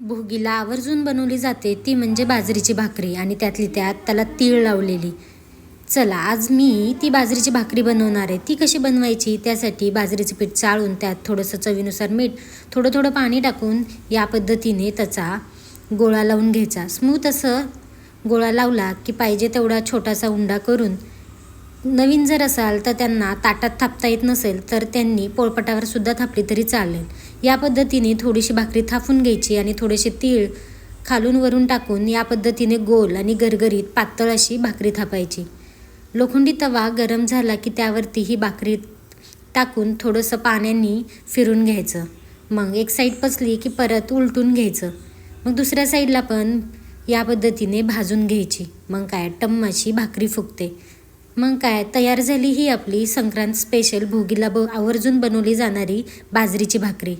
भोगीला आवर्जून बनवली जाते. ती म्हणजे बाजरीची भाकरी आणि त्यातली त्यात त्याला तीळ लावलेली. चला आज मी ती बाजरीची भाकरी बनवणार आहे. ती कशी बनवायची? त्यासाठी बाजरीचं पीठ चाळून त्यात थोडंसं चवीनुसार मीठ थोडं थोडं पाणी टाकून या पद्धतीने त्याचा गोळा लावून घ्यायचा. स्मूथ असं गोळा लावला की पाहिजे तेवढा छोटासा उंडा करून नवीन जर असाल तर त्यांना ताटात थापता येत नसेल तर त्यांनी पोळपटावर सुद्धा थापली तरी चालेल. या पद्धतीने थोडीशी भाकरी थापून घ्यायची आणि थोडेसे तीळ खालून वरून टाकून या पद्धतीने गोल आणि गरगरीत पातळ अशी भाकरी थापायची. लोखंडी तवा गरम झाला की त्यावरती ही भाकरी टाकून थोडंसं पाण्याने फिरून घ्यायचं. मग एक साईड पचली की परत उलटून घ्यायचं. मग दुसऱ्या साईडला पण या पद्धतीने भाजून घ्यायची. मग काय टम्म अशी भाकरी फुगते. मग काय तयार झाली ही आपली संक्रांत स्पेशल भोगीला ब आवर्जून बनवली जाणारी बाजरीची भाकरी.